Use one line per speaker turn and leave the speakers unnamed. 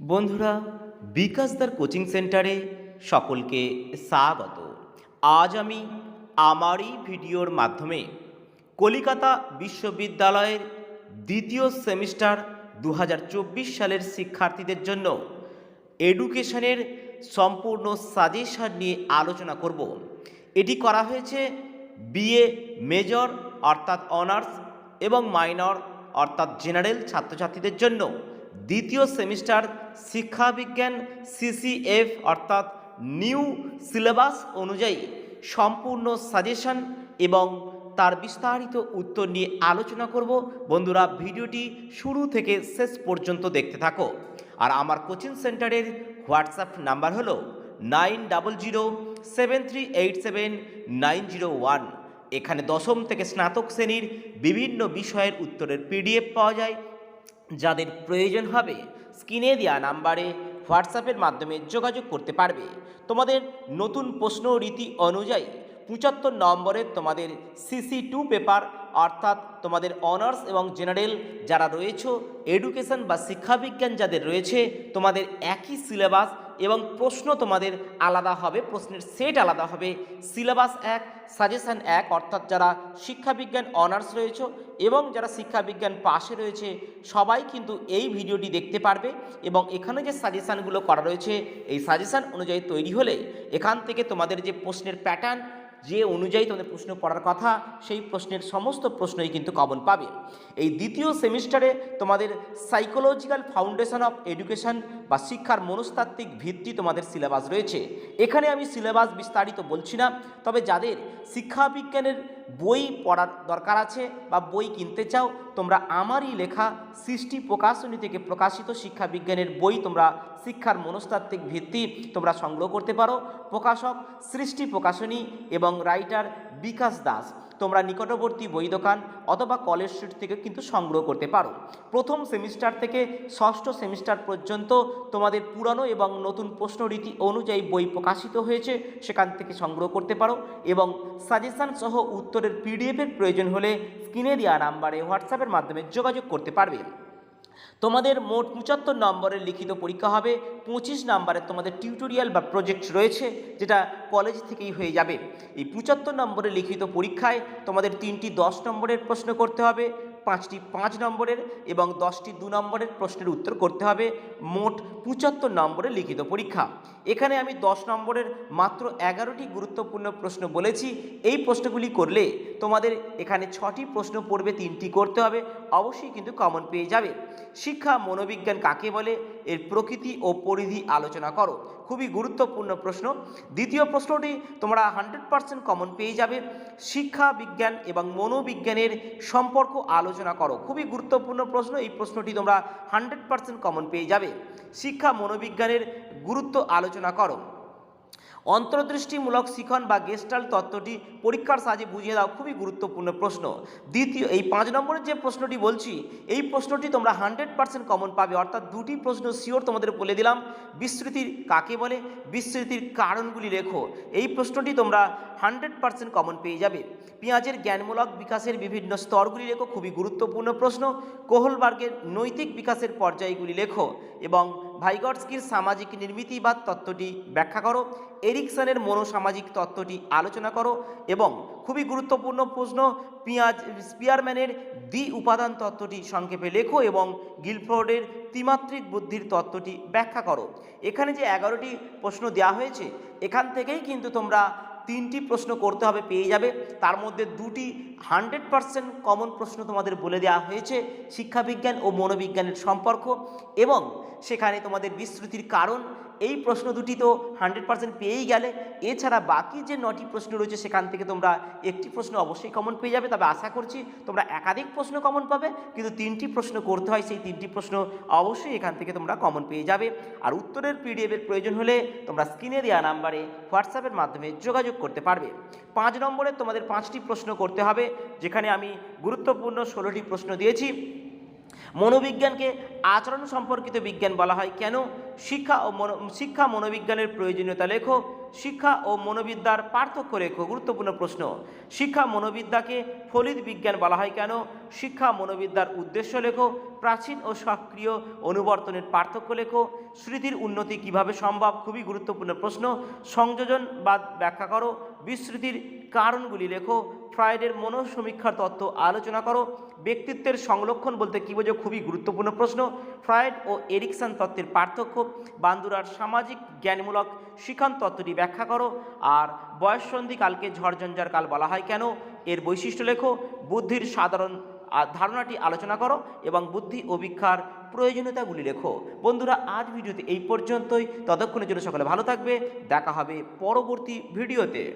বন্ধুরা বিকাশদার কোচিং সেন্টারে সকলকে স্বাগত। আজ আমি আমার এই ভিডিওর মাধ্যমে কলিকাতা বিশ্ববিদ্যালয়ের দ্বিতীয় সেমিস্টার দু হাজার চব্বিশ সালের শিক্ষার্থীদের জন্য এডুকেশনের সম্পূর্ণ সাজেশন নিয়ে আলোচনা করব। এটি করা হয়েছে বিএ মেজর, অর্থাৎ অনার্স এবং মাইনর, অর্থাৎ জেনারেল ছাত্রছাত্রীদের জন্য। দ্বিতীয় সেমিস্টার শিক্ষাবিজ্ঞান সিসিএফ, অর্থাৎ নিউ সিলেবাস অনুযায়ী সম্পূর্ণ সাজেশন এবং তার বিস্তারিত উত্তর নিয়ে আলোচনা করব। বন্ধুরা, ভিডিওটি শুরু থেকে শেষ পর্যন্ত দেখতে থাকো। আর আমার কোচিং সেন্টারের হোয়াটসঅ্যাপ নাম্বার হলো nine double zero seven three eight seven nine zero one. এখানে দশম থেকে স্নাতক শ্রেণির বিভিন্ন বিষয়ের উত্তরের পিডিএফ পাওয়া যায়। যাদের প্রয়োজন হবে স্ক্রিনে দেওয়া নাম্বারে হোয়াটসঅ্যাপের মাধ্যমে যোগাযোগ করতে পারবে। তোমাদের নতুন প্রশ্ন রীতি অনুযায়ী পঁচাত্তর নম্বরের তোমাদের সিসি টু পেপার অর্থাৎ তোমাদের অনার্স এবং জেনারেল যারা রয়েছে এডুকেশন বা শিক্ষাবিজ্ঞান যাদের রয়েছে, তোমাদের একই সিলেবাস এবং প্রশ্ন তোমাদের আলাদা হবে, প্রশ্নের সেট আলাদা হবে। সিলেবাস এক সাজেশান এক, অর্থাৎ যারা শিক্ষাবিজ্ঞান অনার্স রয়েছে এবং যারা শিক্ষাবিজ্ঞান পাশে রয়েছে, সবাই কিন্তু এই ভিডিওটি দেখতে পারবে এবং এখানে যে সাজেশানগুলো করা রয়েছে, এই সাজেশান অনুযায়ী তৈরি হলে এখান থেকে তোমাদের যে প্রশ্নের প্যাটার্ন যে অনুযায়ী তোমাদের প্রশ্ন পড়ার কথা, সেই প্রশ্নের সমস্ত প্রশ্নই কিন্তু কমন পাবে। এই দ্বিতীয় সেমিস্টারে তোমাদের সাইকোলজিক্যাল ফাউন্ডেশন অফ এডুকেশন বা শিক্ষার মনস্তাত্ত্বিক ভিত্তি তোমাদের সিলেবাস রয়েছে। এখানে আমি সিলেবাস বিস্তারিত বলছি না, তবে যাদের শিক্ষাবিজ্ঞানের বই পড়ার দরকার আছে বা বই কিনতে চাও, তোমরা আমারই লেখা সৃষ্টি প্রকাশনী থেকে প্রকাশিত শিক্ষা বিজ্ঞানের বই তোমরা শিক্ষার মনস্তাত্ত্বিক ভিত্তি তোমরা সংগ্রহ করতে পারো। প্রকাশক, সৃষ্টি প্রকাশনী এবং রাইটার বিকাশ দাস, তোমরা নিকটবর্তী বই দোকান অথবা কলেজ স্ট্রিট থেকে কিন্তু সংগ্রহ করতে পারো। প্রথম সেমিস্টার থেকে ষষ্ঠ সেমিস্টার পর্যন্ত তোমাদের পুরানো এবং নতুন প্রশ্নরীতি অনুযায়ী বই প্রকাশিত হয়েছে, সেখান থেকে সংগ্রহ করতে পারো এবং সাজেশান সহ উত্তরের পিডিএফের প্রয়োজন হলে স্ক্রিনে দেওয়া নাম্বারে হোয়াটসঅ্যাপের মাধ্যমে যোগাযোগ করতে পারবে। তোমাদের মোট পঁচাত্তর নম্বরের লিখিত পরীক্ষা হবে। পঁচিশ নম্বরের তোমাদের টিউটোরিয়াল বা প্রজেক্ট রয়েছে, যেটা কলেজ থেকেই হয়ে যাবে। এই পঁচাত্তর নম্বরের লিখিত পরীক্ষায় তোমাদের তিনটি দশ নম্বরের প্রশ্ন করতে হবে। পাঁচটি পাঁচ নম্বরের এবং দশটি দু নম্বরের প্রশ্নের উত্তর করতে হবে। মোট পঁচাত্তর নম্বরের লিখিত পরীক্ষা। এখানে আমি দশ নম্বরের মাত্র এগারোটি গুরুত্বপূর্ণ প্রশ্ন বলেছি। এই প্রশ্নগুলি করলে তোমাদের এখানে ছটি প্রশ্ন পড়বে, তিনটি করতে হবে। অবশ্যই কিন্তু কমন পেয়ে যাবে। শিক্ষা, মনোবিজ্ঞান কাকে বলে? এর প্রকৃতি ও পরিধি আলোচনা করো। খুবই গুরুত্বপূর্ণ প্রশ্ন। দ্বিতীয় প্রশ্নটি, তোমরা হান্ড্রেড পার্সেন্ট কমন পেয়ে যাবে। শিক্ষা, বিজ্ঞান এবং মনোবিজ্ঞানের সম্পর্ক আলোচনা করো। খুবই গুরুত্বপূর্ণ প্রশ্ন, এই প্রশ্নটি তোমরা হান্ড্রেড পার্সেন্ট কমন পেয়ে যাবে। শিক্ষা, মনোবিজ্ঞানের গুরুত্ব আলোচনা করো। অন্তর্দৃষ্টিমূলক শিখন বা গেস্টাল তত্ত্বটি পরীক্ষার সাহায্যে বুঝিয়ে দাও, খুবই গুরুত্বপূর্ণ প্রশ্ন। দ্বিতীয়, এই পাঁচ নম্বরের যে প্রশ্নটি বলছি, এই প্রশ্নটি তোমরা হান্ড্রেড পার্সেন্ট কমন পাবে, অর্থাৎ দুটি প্রশ্ন শিওর তোমাদের বলে দিলাম। বিস্মৃতির কাকে বলে? বিস্মৃতির কারণগুলি লেখো। এই প্রশ্নটি তোমরা হান্ড্রেড পার্সেন্ট কমন পেয়ে যাবে। পেঁয়াজের জ্ঞানমূলক বিকাশের বিভিন্ন স্তরগুলি লেখো, খুবই গুরুত্বপূর্ণ প্রশ্ন। কোহলবার্গের নৈতিক বিকাশের পর্যায়গুলি লেখো এবং ভাইগটস্কির সামাজিক নির্মিতিবাদ তত্ত্বটি ব্যাখ্যা করো, এরিকসনের মনোসামাজিক তত্ত্বটি আলোচনা করো এবং খুবই গুরুত্বপূর্ণ প্রশ্ন, পিঁয়াজ, স্পিয়ারম্যানের দ্বি উপাদান তত্ত্বটি সংক্ষেপে লেখো এবং গিলফোর্ডের ত্রিমাত্রিক বুদ্ধির তত্ত্বটি ব্যাখ্যা করো। এখানে যে এগারোটি প্রশ্ন দেওয়া হয়েছে, এখান থেকেই কিন্তু তোমরা তিনটি প্রশ্ন করতে হবে, পেয়ে যাবে। তার মধ্যে দুটি হান্ড্রেড পারসেন্ট কমন প্রশ্ন তোমাদের বলে দেওয়া হয়েছে, শিক্ষাবিজ্ঞান ও মনোবিজ্ঞানের সম্পর্ক। এবং সেখানে তোমাদের বিস্মৃতির কারণ, এই প্রশ্ন দুটি তো হান্ড্রেড পার্সেন্ট পেয়েই গেলে। এছাড়া বাকি যে নটি প্রশ্ন রয়েছে, সেখান থেকে তোমরা একটি প্রশ্ন অবশ্যই কমন পেয়ে যাবে। তবে আশা করছি তোমরা একাধিক প্রশ্ন কমন পাবে, কিন্তু তিনটি প্রশ্ন করতে হয়, সেই তিনটি প্রশ্ন অবশ্যই এখান থেকে তোমরা কমন পেয়ে যাবে। আর উত্তরের পিডিএফের প্রয়োজন হলে তোমরা স্ক্রিনে দেওয়া নাম্বারে হোয়াটসঅ্যাপের মাধ্যমে যোগাযোগ করতে পারবে। পাঁচ নম্বরে তোমাদের পাঁচটি প্রশ্ন করতে হবে, যেখানে আমি গুরুত্বপূর্ণ ষোলোটি প্রশ্ন দিয়েছি। মনোবিজ্ঞানকে আচরণ সম্পর্কিত বিজ্ঞান বলা হয়। কেন? শিক্ষা ও মনো, শিক্ষা মনোবিজ্ঞানের প্রয়োজনীয়তা লেখো। শিক্ষা ও মনোবিদ্যার পার্থক্য রেখো, গুরুত্বপূর্ণ প্রশ্ন। শিক্ষা মনোবিদ্যাকে ফলিত বিজ্ঞান বলা হয় কেন? শিক্ষা মনোবিদ্যার উদ্দেশ্য লেখো, প্রাচীন ও সক্রিয় অনুবর্তনের পার্থক্য লেখো। স্মৃতির উন্নতি কীভাবে সম্ভব? খুবই গুরুত্বপূর্ণ প্রশ্ন। সংযোজন বা ব্যাখ্যা করো। বিস্মৃতির কারণগুলি লেখো। ফ্রয়েডের মনোসমীক্ষার তত্ত্ব আলোচনা করো। ব্যক্তিত্বের সংরক্ষণ বলতে কী বোঝো? খুবই গুরুত্বপূর্ণ প্রশ্ন। ফ্রয়েড ও এরিকসন তত্ত্বের পার্থক্য, বান্দুরার সামাজিক জ্ঞানমূলক শিখন তত্ত্বটি ব্যাখ্যা করো। আর বয়ঃসন্ধি কালকে ঝড়ঝঞ্ঝার কাল বলা হয় কেন? এর বৈশিষ্ট্য লেখো। বুদ্ধির সাধারণ ধারণাটি আলোচনা করো এবং বুদ্ধি অভিক্ষার প্রয়োজনীয়তাগুলি লেখো। বন্ধুরা, আজ ভিডিওতে এই পর্যন্তই। ততক্ষণের জন্য সকলে ভালো থাকবে। দেখা হবে পরবর্তী ভিডিওতে।